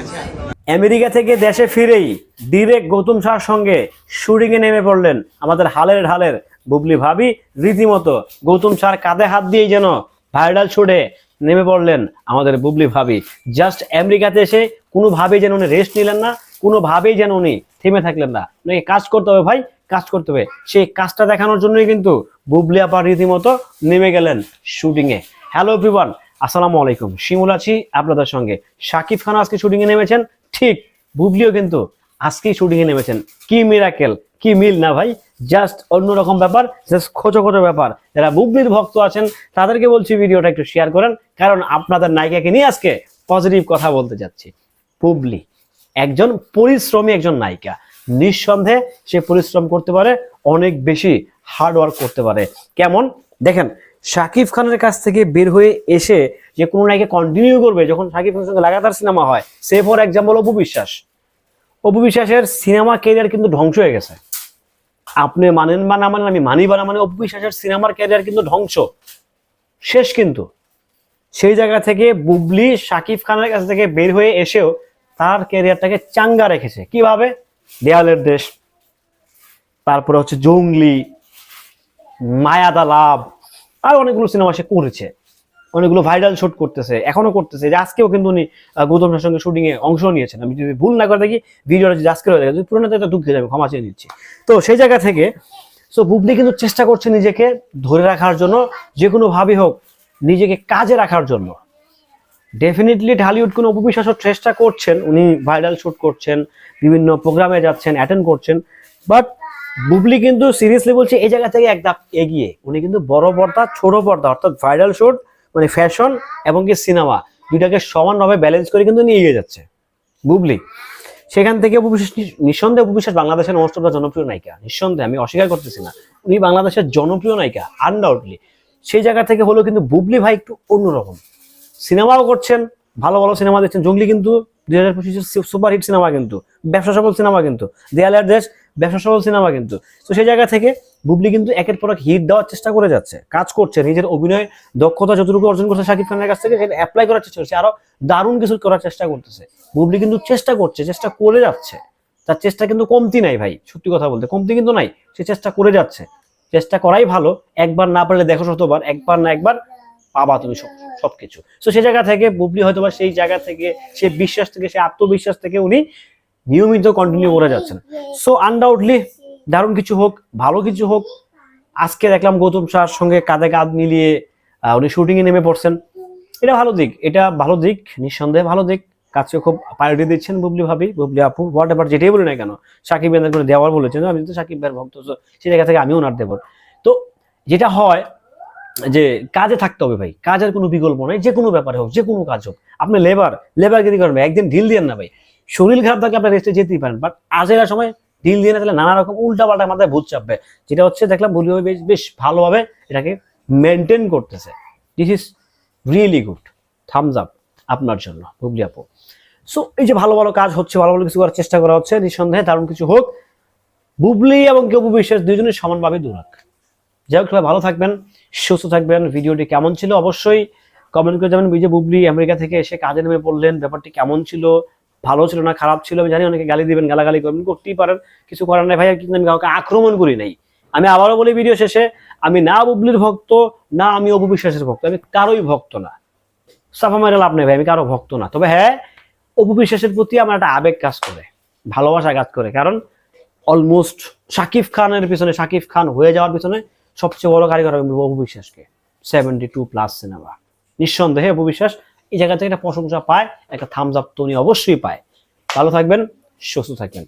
আচ্ছা। আমেরিকা থেকে দেশে ফিরেই ডিরেক্ট গৌতম শাহর সঙ্গে শুটিং এ নেমে পড়লেন আমাদের হালের ঢালের বুবলি ভাবি। রীতিমতো গৌতম শাহর কাঁধে হাত দিয়েই যেন ভাইরাল ছুটে নেমে পড়লেন আমাদের বুবলি ভাবি। জাস্ট আমেরিকাতে এসে কোনোভাবেই যেন উনি রেস্ট নিলেন না, কোনোভাবেই যেন উনি থেমে থাকলেন না। উনাকে কাজ করতে হবে ভাই, কাজ করতে হবে। সেই কাজটা দেখানোর জন্যই কিন্তু বুবলি আপা রীতিমতো নেমে গেলেন শুটিং এ হ্যালো এভরিওয়ান, আসসালামু আলাইকুম। শিমুল আছি আপনাদের সঙ্গে। শাকিব খান আজকে শুটিং এ নেমেছেন, ঠিক বুবলিও কিন্তু আজকেই শুটিং এ নেমেছেন। কি মিরাকেল কি মিল না ভাই? জাস্ট অন্যরকম ব্যাপার জাস্ট খোঁচো খোঁচো ব্যাপার। যারা বুবলির ভক্ত আছেন, তাদেরকে বলছি ভিডিওটা একটু শেয়ার করেন, কারণ আপনাদের নায়িকাকে নিয়ে আজকে পজিটিভ কথা বলতে যাচ্ছি। বুবলি একজন পরিশ্রমী একজন নায়িকা। নিঃসন্দেহে সে পরিশ্রম করতে পারে, অনেক বেশি হার্ড ওয়ার্ক করতে পারে। কেমন? দেখেন শাকিব খানের কাছ থেকে বের হয়ে এসে যে কোনো নায়িকা কন্টিনিউ করবে, যখন শাকিব খানের সঙ্গে লাগাতার সিনেমা হয়, সে ফর এক্সাম্পল অপু বিশ্বাস। অপু বিশ্বাসের সিনেমা ক্যারিয়ার কিন্তু ধ্বংস হয়ে গেছে। আপনি মানেন বা না মানেন, আমি মানি বা না মানে অপু বিশ্বাসের সিনেমার ক্যারিয়ার কিন্তু ধ্বংস। শেষ কিন্তু। সেই জায়গা থেকে বুবলি শাকিব খানের কাছ থেকে বের হয়ে এসেও তার ক্যারিয়ারটাকে চাঙ্গা রেখেছে। কীভাবে? দেয়ালের দেশ। তারপরে হচ্ছে জঙ্গলি মায়াদা লাভ আর অনেকগুলো সিনেমা সে করেছে। অনেকগুলো ভাইরাল শুট করতেছে এখনও করতেছে। যে আজকেও কিন্তু উনি গৌতম সঙ্গে শুটিং এ অংশ নিয়েছেন। আমি যদি ভুল না করে দেখি ভিডিওটা যদি আজকে হয়ে যায় যদি পুরোনো তো দুঃখে যাবে ক্ষমা চেয়ে নিচ্ছি। তো সেই জায়গা থেকে সো বুবলি কিন্তু চেষ্টা করছে নিজেকে ধরে রাখার জন্য, যে কোনো ভাবে হোক, নিজেকে কাজে রাখার জন্য। ডেফিনেটলি ঢালিউড কোনো উপবিশ্বাসও চেষ্টা করছেন, উনি ভাইরাল শুট করছেন, বিভিন্ন প্রোগ্রামে যাচ্ছেন অ্যাটেন্ড করছেন বাট বুবলি কিন্তু সিরিয়াসলি বলছে, এই জায়গা থেকে এক ধাপ এগিয়ে। উনি কিন্তু বড় পর্দা, ছোট পর্দা, অর্থাৎ ভাইরাল শুট মানে ফ্যাশন এবং কি সিনেমা দুইটাকে সমানভাবে ব্যালেন্স করে কিন্তু নিয়ে এগিয়ে যাচ্ছে বুবলি। সেখান থেকে নিঃসন্দেহে উপবিশ্বাস বাংলাদেশের মোস্ট অফ জনপ্রিয় নায়িকা, নিঃসন্দেহে, আমি অস্বীকার করতেছি না। উনি বাংলাদেশের জনপ্রিয় নায়িকা আনডাউটলি সেই জায়গা থেকে হলো কিন্তু বুবলি ভাই একটু অন্যরকম। সিনেমাও করছেন, ভালো ভালো সিনেমা দেখছেন। জঙ্গলি কিন্তু দুই হাজার পঁচিশের সুপার হিট সিনেমা কিন্তু ব্যবসা সফল সিনেমা কিন্তু। দেয়ালের দেশ ব্যবসা সফল সিনেমা কিন্তু। তো সেই জায়গা থেকে বুবলি কিন্তু একের পর এক হিট দেওয়ার চেষ্টা করে যাচ্ছে, কাজ করছে, নিজের অভিনয় দক্ষতা যতটুকু অর্জন করছে শাকিব খানের কাছ থেকে সেটা অ্যাপ্লাই করার চেষ্টা করছে, আরও দারুণ কিছু করার চেষ্টা করতেছে। বুবলি কিন্তু চেষ্টা করছে, চেষ্টা করে যাচ্ছে। তার চেষ্টা কিন্তু কমতি নাই ভাই, সত্যি কথা বলতে, কমতি কিন্তু নাই, সে চেষ্টা করে যাচ্ছে। চেষ্টা করাই ভালো, একবার না পারলে দেখো শতবার, একবার না একবার পাবা তুমি সব, সবকিছু। তো সেই জায়গা থেকে বুবলি হয়তো বা সেই জায়গা থেকে, সে বিশ্বাস থেকে, সে আত্মবিশ্বাস থেকে উনি নিয়মিত কন্টিনিউ করে যাচ্ছেন সো আনডাউটলি দারুণ কিছু হোক ভালো কিছু হোক আজকে দেখলাম গৌতম শাহর সঙ্গে কাঁধে কাঁধ মিলিয়ে উনি শুটিং এ নেমে পড়ছেন। এটা ভালো দিক এটা ভালো দিক নিঃসন্দেহে ভালো দিক। কাজকে খুব প্রায়োরিটি দিচ্ছেন বুবলি ভাবি বুবলি আপু হোয়াট এভার যেটাই বলি না কেন সাকিব এদের করে দেওয়ার বলেছেন আমি তো সাকিব ভাইয়ের ভক্ত সেই জায়গা থেকে আমিও ওনার দেবো। তো যেটা হয় যে কাজে থাকতে হবে ভাই কাজের কোনো বিকল্প নেই যে কোনো ব্যাপারে হোক যে কোনো কাজ হোক। আপনি লেবার লেবার কি করবে একদিন ঢিল দিয়ে না ভাই। শরীর খারাপ থাকলে আপনি রেস্টে যেতেই পারেন। বাট আজের সময় ঢিল দিয়ে না তাহলে নানা রকম উল্টা পাল্টা মাথায় ভূত চাপবে। যেটা হচ্ছে দেখলাম বলি বেশ বেশ ভালোভাবে এটাকে মেনটেন করতেছে। This is really good thumbs up আপনার জন্য বুবলি আপু। সো এই যে ভালো ভালো কাজ হচ্ছে, ভালো ভালো কিছু করার চেষ্টা করা হচ্ছে, নিঃসন্দেহে দারুণ কিছু হোক। বুবলি এবং কেউ বিশ্বাস দুজনের সমানভাবে দূরাক। যাই হোক, সবাই ভালো থাকবেন, সুস্থ থাকবেন। ভিডিওটি কেমন ছিল? অবশ্যই কমেন্ট করে যাবেন বিজয় বুবলি আমেরিকা থেকে এসে কাজে নেমে পড়লেন, ব্যাপারটি কেমন ছিল? ভালো ছিল না, খারাপ ছিল, আমি জানি, অনেকে গালি দিবেন, গালাগালি করবেন করতেই পারেন, কিছু করার নাই। ভাই কিন্তু আমি কাউকে আক্রমণ করি নাই। আমি আবারও বলি ভিডিও শেষে, আমি না বুবলির ভক্ত, না আমি অপু বিশ্বাসের ভক্ত, আমি কারোই ভক্ত না। সাফা মারে লাভ নেই ভাই, আমি কারও ভক্ত না। তবে হ্যাঁ অপবিশ্বাসের প্রতি আমার একটা আবেগ কাজ করে, ভালোবাসা কাজ করে। কারণ অলমোস্ট শাকিব খানের পিছনে, শাকিব খান হয়ে যাওয়ার পিছনে সবচেয়ে বড় কারিগর আমি বলব অপু বিশ্বাসকে। সেভেন্টি টু প্লাস সিনেমা নিঃসন্দেহে অপু বিশ্বাস এই জায়গা থেকে একটা প্রশংসা পায়, একটা থামস আপ তো উনি অবশ্যই পায়। ভালো থাকবেন, সুস্থ থাকবেন।